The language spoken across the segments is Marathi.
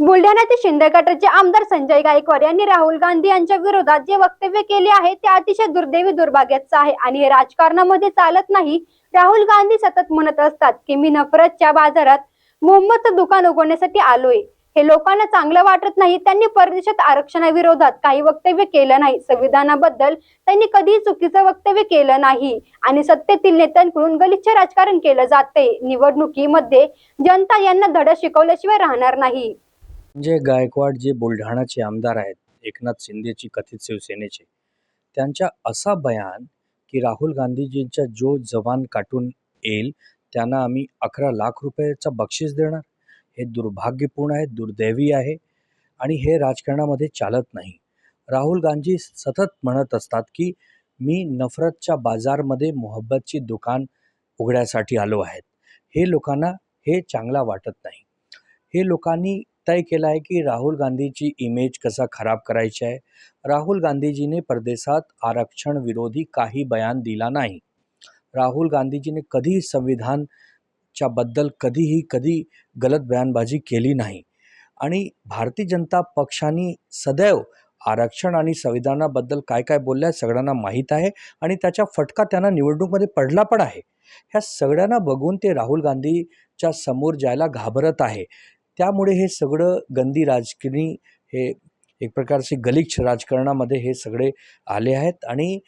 बुलढाण्याचे शिंदे गटाचे आमदार संजय गायकवाड यांनी राहुल गांधी यांच्या विरोधात जे वक्तव्य केले आहे ते अतिशय दुर्दैवी दुर्भाग्याचं आहे आणि हे राजकारणामध्ये चालत नाही. राहुल गांधी सतत म्हणत असतात की मी नफरतच्या बाजारात मोहम्मदचं दुकान उघडण्यासाठी आलोय. हे लोकांना चांगलं वाटत नाही. त्यांनी परदेशात आरक्षणाविरोधात काही वक्तव्य केलं नाही. संविधानाबद्दल त्यांनी कधीही चुकीचं वक्तव्य केलं नाही आणि सत्तेतील नेत्यांकडून गलिच्छ राजकारण केलं जाते निवडणुकीमध्ये जनता यांना धडा शिकवल्याशिवाय राहणार नाही. संजय गायकवाड जे बुलढाणाचे आमदार आहेत एकनाथ शिंदेची कथित शिवसेनेचे त्यांच्या असा बयान की राहुल गांधीजींचा जो जवान काटून येईल त्यांना आम्ही अकरा लाख रुपयाचं बक्षीस देणार. हे दुर्भाग्यपूर्ण आहे दुर्दैवी आहे आणि हे राजकारणामध्ये चालत नाही. राहुल गांधी सतत म्हणत असतात की मी नफरतच्या बाजारमध्ये मोहब्बतची दुकान उघड्यासाठी आलो आहेत. हे लोकांना हे चांगला वाटत नाही. हे लोकांनी तय केलं आहे की राहुल गांधीची इमेज कसा खराब करायची आहे? राहुल गांधीजीने परदेशात आरक्षण विरोधी काही बयान दिला नाही. राहुल गांधीजीने कधीही संविधानच्या बद्दल कधीही कधी गलत बयानबाजी केली नाही. आणि भारतीय जनता पक्षाने सदैव आरक्षण आणि संविधानाबद्दल काय काय बोललं आहे सगळ्यांना माहीत आहे आणि त्याचा फटका त्यांना निवडणूकमध्ये पडला पण आहे. ह्या सगळ्यांना बघून ते राहुल गांधीच्या समोर जायला घाबरत आहे. त्यामुळे हे सगळं गंदी राजकारणी हे एक प्रकारचे गलिच्छ राजकारणामध्ये हे सगळे आले आहेत. आणि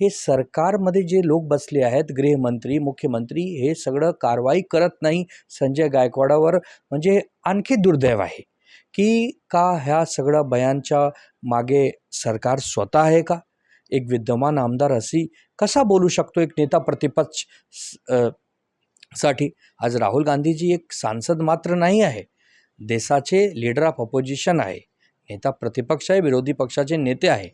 हे सरकारमध्ये जे लोक बसले आहेत गृहमंत्री मुख्यमंत्री हे सगळं कारवाई करत नाही संजय गायकवाडावर. म्हणजे आणखी दुर्दैव आहे की का ह्या सगळ्या बयांच्या मागे सरकार स्वतः आहे का? एक विद्यमान आमदार अशी कसा बोलू शकतो एक नेता प्रतिपक्ष स- साठी? आज राहुल गांधीजी एक सांसद मात्र नाही आहे. देशाचे लीडर ऑफ ऑपोजिशन आहे. नेता प्रतिपक्ष आहे विरोधी पक्षाचे नेते आहे.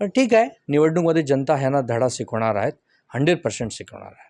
पण ठीक आहे निवडणूकमध्ये जनता ह्यांना धडा शिकवणार आहेत हंड्रेड पर्सेंट शिकवणार आहे